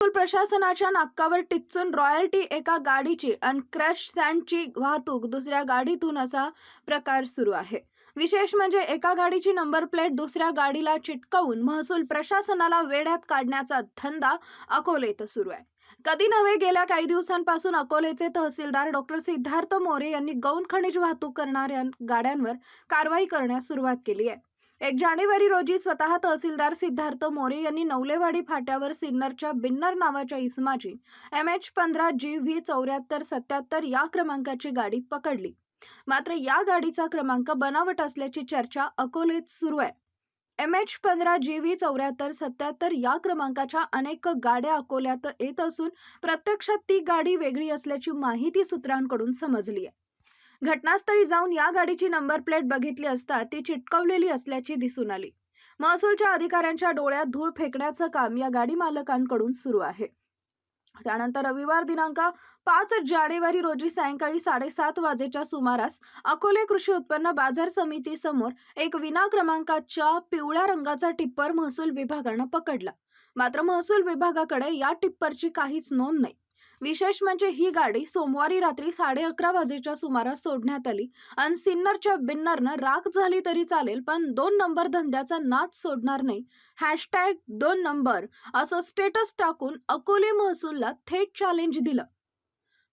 महसूल प्रशासनाच्या नाकावर टिचून रॉयल्टी एका गाडीची आणि क्रश सँडची वाहतूक दुसऱ्या गाडीतून असा प्रकार सुरू आहे. विशेष म्हणजे एका गाडीची नंबर प्लेट दुसऱ्या गाडीला चिटकवून महसूल प्रशासनाला वेड्यात काढण्याचा धंदा अकोलेत सुरू आहे. कधी नव्हे गेल्या काही दिवसांपासून अकोलेचे तहसीलदार डॉक्टर सिद्धार्थ मोरे यांनी गौण खनिज वाहतूक करणाऱ्या गाड्यांवर कारवाई करण्यास सुरुवात केली आहे. एक जानेवारी रोजी स्वतः तहसीलदार सिद्धार्थ मोरे यांनी नवलेवाडी फाट्यावर सिन्नरच्या बिन्नर नावाच्या इसमाची एम एच पंधरा जी व्ही चौऱ्याहत्तर सत्याहत्तर या क्रमांकाची गाडी पकडली. मात्र या गाडीचा क्रमांक बनावट असल्याची चर्चा अकोलेत सुरू आहे. एम एच पंधरा जी व्ही चौऱ्याहत्तर सत्याहत्तर या क्रमांकाच्या अनेक गाड्या अकोल्यात येत असून प्रत्यक्षात ती गाडी वेगळी असल्याची माहिती सूत्रांकडून समजली आहे. घटनास्थळी जाऊन या गाडीची नंबर प्लेट बघितली असता ती चिटकवलेली असल्याची दिसून आली. महसूलच्या अधिकाऱ्यांच्या डोळ्यात धूळ फेकण्याचं काम या गाडी मालकांकडून सुरू आहे. त्यानंतर रविवार दिनांक पाच जानेवारी रोजी सायंकाळी साडेसात वाजेच्या सुमारास अकोले कृषी उत्पन्न बाजार समितीसमोर एक विना क्रमांकाच्या पिवळ्या रंगाचा टिप्पर महसूल विभागानं पकडला. मात्र महसूल विभागाकडे या टिप्परची काहीच नोंद नाही. विशेष म्हणजे ही गाडी सोमवारी रात्री साडे अकरा वाजेच्या सुमारास सोडण्यात आली. आणि सिन्नरच्या बिन्नरनं राख झाली तरी चालेल पण दोन नंबर धंद्याचा नाच सोडणार नाही. हॅशटॅग दोन नंबर असं स्टेटस टाकून अकोले महसूलला थेट चॅलेंज दिलं.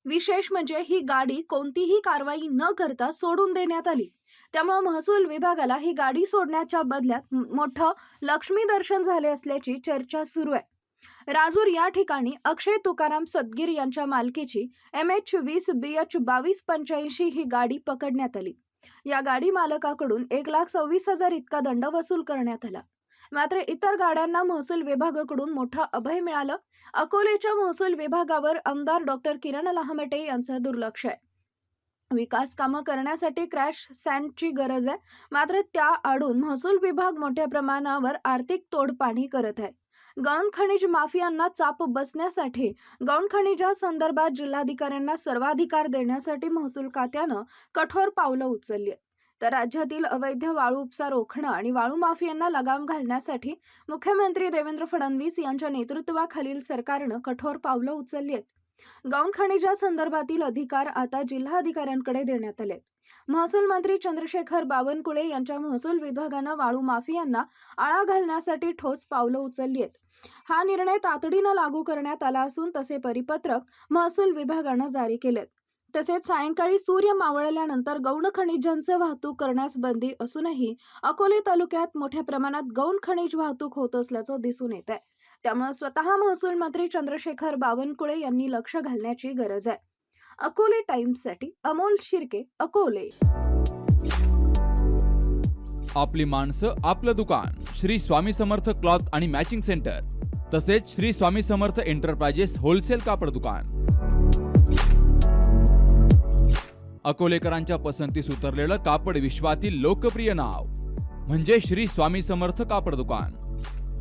विशेष म्हणजे ही गाडी कोणतीही कारवाई न करता सोडून देण्यात आली. त्यामुळे महसूल विभागाला ही गाडी सोडण्याच्या बदल्यात मोठं लक्ष्मी दर्शन झाले असल्याची चर्चा सुरू आहे. राजूर या ठिकाणी अक्षय तुकाराम सदगीर यांच्या मालकीची एम एच वीस बी एच बावीस पंच्याऐंशी ही गाडी पकडण्यात आली. या गाडी मालकाकडून एक लाख सव्वीस हजार इतका दंड वसूल करण्यात आला. मात्र इतर गाड्यांना महसूल विभागाकडून मोठं अभय मिळालं. अकोलेच्या महसूल विभागावर आमदार डॉक्टर किरण लहामटे यांचं दुर्लक्ष आहे. विकास कामं करण्यासाठी क्रॅश सँडची गरज आहे. मात्र त्या आडून महसूल विभाग मोठ्या प्रमाणावर आर्थिक तोडपाणी करत आहे. गौण खनिज माफियांना चाप बसण्यासाठी गौण खनिजा संदर्भात जिल्हाधिकाऱ्यांना सर्वाधिकार देण्यासाठी महसूल खात्यानं कठोर पावलं उचलली आहेत. तर राज्यातील अवैध वाळू उपसा रोखणं आणि वाळू माफियांना लगाम घालण्यासाठी मुख्यमंत्री देवेंद्र फडणवीस यांच्या नेतृत्वाखालील सरकारनं कठोर पावलं उचलली आहेत. गौण खनिजा संदर्भातील अधिकार आता जिल्हाधिकाऱ्यांकडे देण्यात आले महसूल मंत्री चंद्रशेखर बावनकुळे यांच्या महसूल विभागानं वाळू माफियांना आळा घालण्यासाठी ठोस पावलं उचलली आहेत हा निर्णय तातडीनं लागू करण्यात आला असून तसे परिपत्रक महसूल विभागानं जारी केलेत. तसेच सायंकाळी सूर्य मावळल्यानंतर गौण खनिजांचे वाहतूक करण्यास बंदी असूनही अकोले तालुक्यात मोठ्या प्रमाणात गौण खनिज वाहतूक होत असल्याचं दिसून येत आहे त्यामुळे स्वतः महसूल मंत्री चंद्रशेखर बावनकुळे यांनी लक्ष घालण्याची गरज आहे. अकोले टाइम्ससाठी अमोल शिर्के अकोले. आपली माणसं आपलं दुकान. श्री स्वामी समर्थ क्लॉथ आणि मॅचिंग सेंटर. तसेच श्री स्वामी समर्थ एंटरप्राइजेस होलसेल कापड दुकान. अकोलेकरांच्या पसंतीस उतरलेलं कापड विश्वातील लोकप्रिय नाव. म्हणजे श्री स्वामी समर्थ कापड दुकान.